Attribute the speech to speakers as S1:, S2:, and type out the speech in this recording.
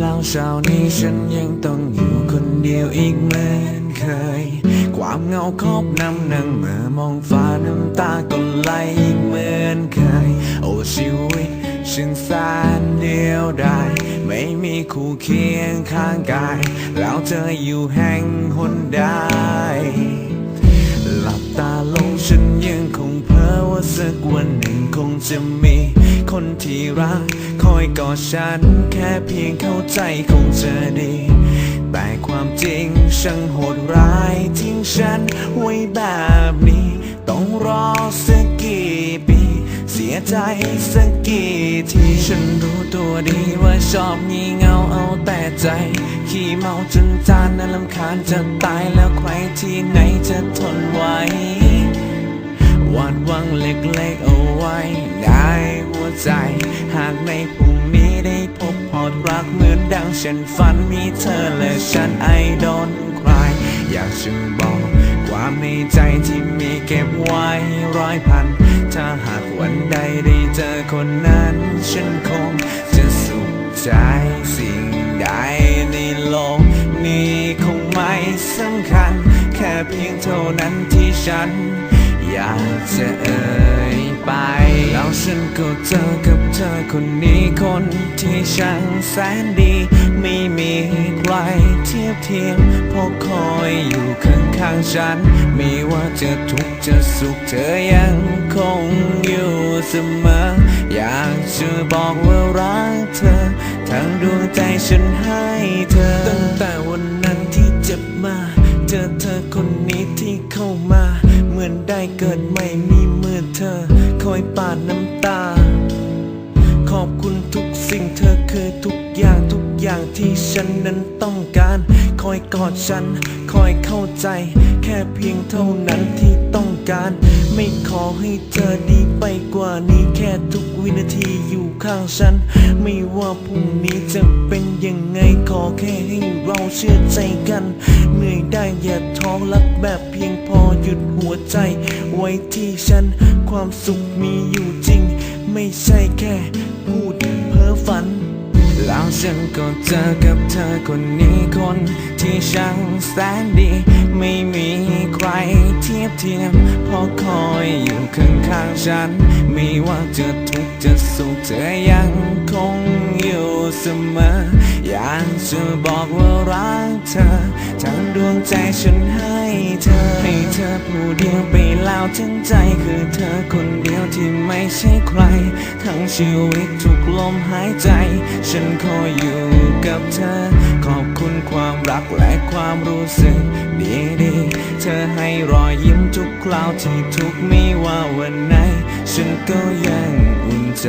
S1: แล้วเช้านี้ฉันยังต้องอยู่คนเดียวอีกเหมือนเคย ความเงาครอบนำนั่งเมื่อมองฟ้าน้ำตาก็ไหลอีกเหมือนเคย โอ้ชีวิตฉันแสนเดียวดายไม่มีคู่เคียงข้างกาย แล้วเธออยู่แห่งหนใดหลับตาลงฉันยังคงเพ้อว่าสักวันหนึ่งคงจะมี คนที่รัก คอยกอดฉัน แค่เพียงเข้าใจคงจะดี แต่ความจริงช่างโหดร้ายทิ้งฉันไว้แบบนี้ ต้องรอสักกี่ปี เสียใจสักกี่ทีฉันรู้ตัวดีว่าชอบงี่เงาเอาแต่ใจ ขี้เมาจนจานน่าลำคาญจะตายแล้วใครที่ไหนจะทนไหว วาดวังเล็กๆเอาไว้ในหัวใจ หากในพรุ่งนี้ได้พบพอดรักเหมือนดังฉันฝันมีเธอและฉันไอดอนใคร อยากจะบอก ความในใจที่มีเก็บไว้ร้อยพัน ถ้าหากวันใดได้เจอคนนั้น ฉันคงจะสุขใจสิ่งใดในโลกนี้คงไม่สำคัญ แค่เพียงเท่านั้นที่ฉัน อยากจะเอ่ยไป แล้วฉันก็เจอกับเธอคนนี้คนที่ช่างแสนดี ไม่มีใครเทียบเทียมพราะคอยอยู่ข้างๆฉัน ไม่ว่าจะทุกข์จะสุขเธอยังคงอยู่เสมอ อยากจะบอกว่ารักเธอ ทั้งดวงใจฉันให้เธอ คุณทุกสิ่งเธอคือทุกอย่างทุกอย่างที่ฉันนั้นต้องการ คอยกอดฉัน คอยเข้าใจ แค่เพียงเท่านั้นที่ต้องการ ไม่ขอให้เธอดีไปกว่านี้แค่ทุกวินาทีอยู่ข้างฉัน ไม่ว่าพรุ่งนี้จะเป็นยังไงขอแค่ให้เราเชื่อใจกัน เหนื่อยได้อย่าท้อรักแบบเพียงพอหยุดหัวใจ ไว้ที่ฉัน ความสุขมีอยู่จริง ไม่ใช่แค่ พูดเพ้อฝัน แล้วฉันก็เจอกับเธอคนนี้คนที่ช่างแสนดี ไม่มีใครเทียบเทียมเพราะคอยอยู่ข้างๆฉัน ไม่ว่าจะทุกข์จะสุขเธอยังคงอยู่เสมอ อยากจะบอกว่ารักเธอ ทั้งดวงใจฉันให้เธอ ให้เธอผู้เดียวไปแล้วทั้งใจคือเธอคนเดียวที่ไม่ใช่ใคร ทั้งชีวิตทุกลมหายใจ ฉันขออยู่กับเธอ ขอบคุณความรักและความรู้สึกดีๆ เธอให้รอยยิ้มทุกคราวที่ทุกไม่ว่าวันไหน ฉันก็ยังอุ่นใจ